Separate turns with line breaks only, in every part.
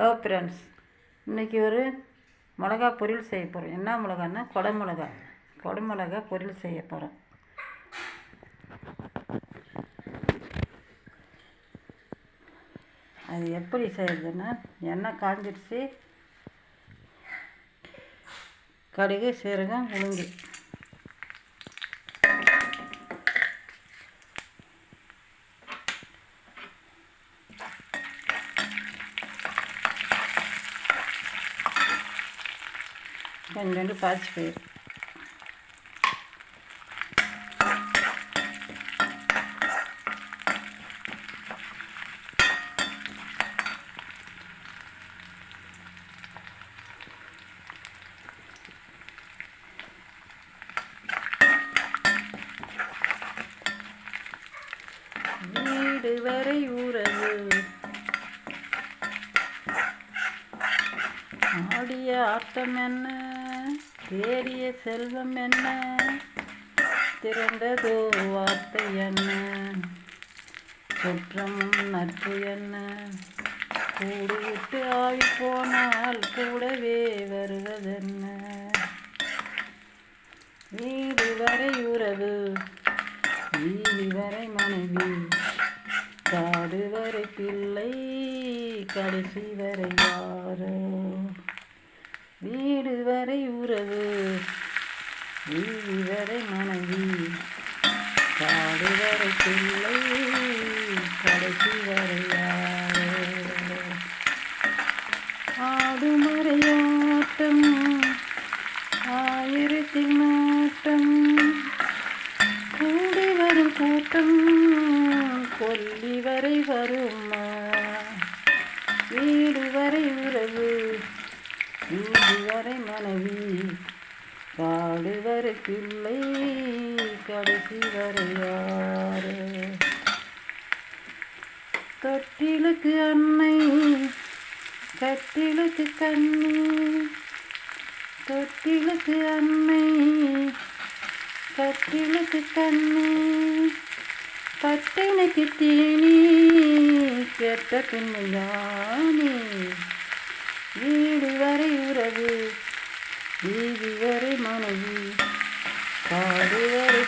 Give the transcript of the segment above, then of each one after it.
Hello friends இன்றைக்கி ஒரு மிளகா பொரியல் செய்ய போகிறோம் என்ன மிளகான்னா கொடை மிளகா. கொடை மிளகா பொரியல் செய்ய போகிறோம் அது எப்படி செய்யறதுன்னா எண்ணெய் காஞ்சிடுச்சு கடுகு சீரகம் உளுந்து. கொஞ்சோண்டு பாய்ச்சி பயிர். வீடு வரை உறவு ஆடிய ஆட்டம் என்ன? தேடிய செல்வம் என்ன? திறந்ததோ வார்த்தை என்ன? குற்றமும் நட்பு என்ன? கூடு விட்டு ஆவி போனால் கூடவே வருவதென்ன? வீடு வரை உறவு வீதி வரை மனைவி காடு வரை பிள்ளை கடைசி வரை யாரோ? வீடு வரை உறவு வீதி வரை மனைவி காடு வரை பிள்ளை கடைசி வரை ஆடு மறையாட்டம் ஆயிரத்தில் நாட்டம் கூடி வரும் கூட்டம் கொல்லி வரை வரும் வீடு வரை உறவு வீடு வரை மனைவி காடு வரை பிள்ளை கடைசி வரையாறு தொட்டிலுக்கு அன்னை கட்டிலுக்கு கண்ணி. தொட்டிலுக்கு அன்னை கட்டிலுக்கு கண்ணி. பட்டினுக்கு தீனி கெட்ட பின்னையானி வீடு வரை உறவு வீதி வரை மனைவி காடு வரை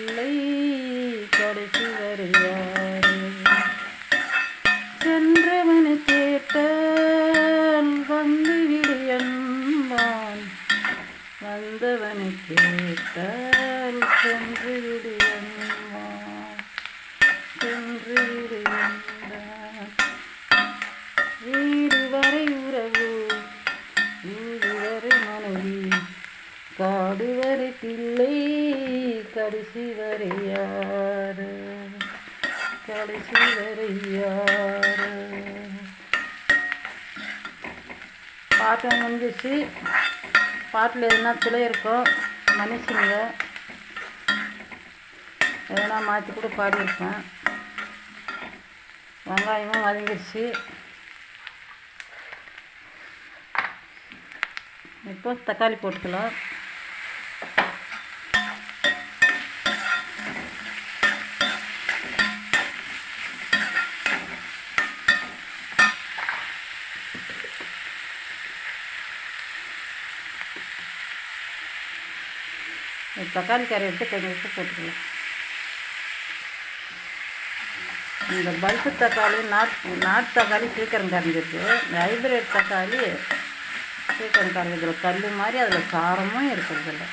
இல்லை கடைசி வரை யாரு சென்றவனை கேட்டால் வந்து விடு என்பான் வந்தவனை கேட்டால் சென்று விடு என்பான் சென்று விடு என்பான் வீடு வரை உறவு வீடு வரை மனைவி காடு வரை பிள்ளை கடைசி வரையார் கடைசி வரை யாரு? பாட்டு முடிஞ்சிச்சு. பாட்டில் எதுனா துளை இருக்கோ மனுஷங்க எதனா மாற்றி கூட பாடியிருப்பேன். வெங்காயமும் வதங்கிடுச்சு இப்போ தக்காளி போட்டுக்கலாம். தக்காளி கறி எடுத்து கொஞ்சம் உப்பு போட்டுக்கலாம். இந்த பல்பு தக்காளி நாட் நாட்டு தக்காளி சீக்கிரம் கரைஞ்சிருக்கு. இந்த ஹைப்ரிட் தக்காளி சீக்கிரம் கரைஞ்சதில்ல கல் மாதிரி அதில் சாரமும் இருக்கிறதில்ல.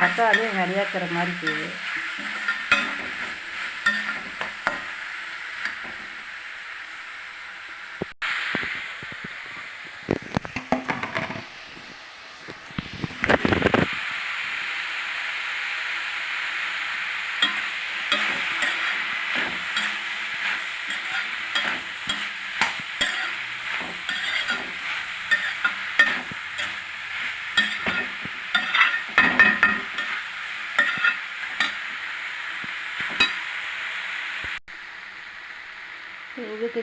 தக்காளியும் நிறையாக்கிற மாதிரி செய்யுது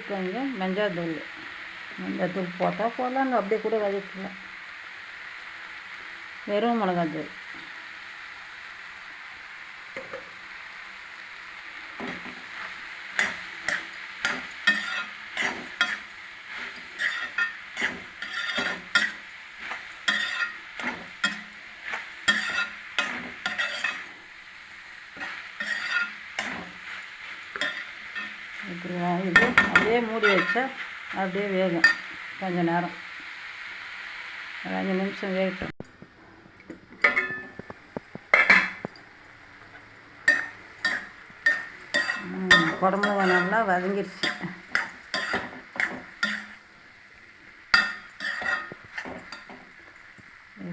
கொஞ்சம் மஞ்சள் மஞ்சள் தூள். போட்டால் போடலாங்க அப்படியே கூட வதக்கலாம் வெறும் மிளகாத்தூள் இப்படி இது அப்படியே மூடி வச்சா அப்படியே வேகும். கொஞ்சம் நேரம். ஒரு அஞ்சு நிமிஷம் வேகட்டும். குடம்பு நல்லா வதங்கிருச்சு.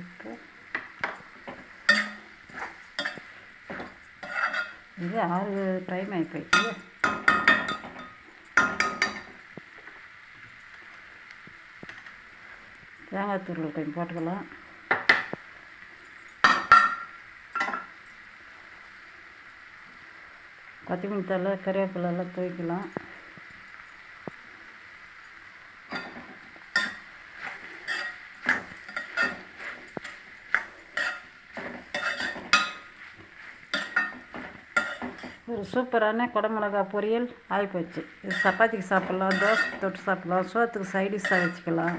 இப்போ இது ஆறு டைம் ஆகி போயிட்டு தேங்காய் துருவல் கொஞ்சம் போட்டுக்கலாம். கொத்தமல்லி தலை கருவேப்பிலெல்லாம் தூக்கிக்கலாம் ஒரு சூப்பரான குடமிளகா பொரியல் ஆகிப்போச்சு இது சப்பாத்திக்கு சாப்பிட்லாம் தோசை தொட்டு சாப்பிட்லாம் சோத்துக்கு சைடிஷாக வச்சுக்கலாம்.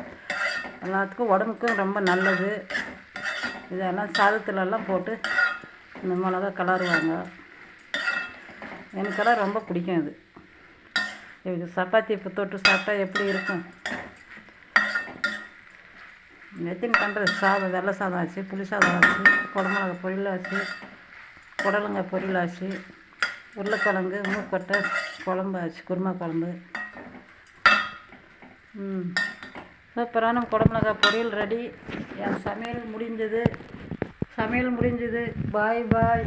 எல்லாத்துக்கும் உடம்புக்கும் ரொம்ப நல்லது. இதெல்லாம் சாதத்துலலாம் போட்டு இந்த மிளகா கலருவாங்க எனக்கெல்லாம் ரொம்ப பிடிக்கும் இது. இதுக்கு சப்பாத்தி இப்போ தொட்டு சாப்பிட்டா எப்படி இருக்கும்? எத்தனை பண்ணுறது சாதம் வெள்ளை சாதம் ஆச்சு புளி சாதம் ஆச்சு குடமிளகா பொரியல் ஆச்சு புடலங்க பொரியல் ஆச்சு உருளைக்கிழங்கு மூக்கொட்டை குழம்பு ஆச்சு குருமா குழம்பு. ம். சூப்பரான குடமிளகா பொரியல் ரெடி என் சமையல் முடிஞ்சது. சமையல் முடிஞ்சது. பாய் பாய்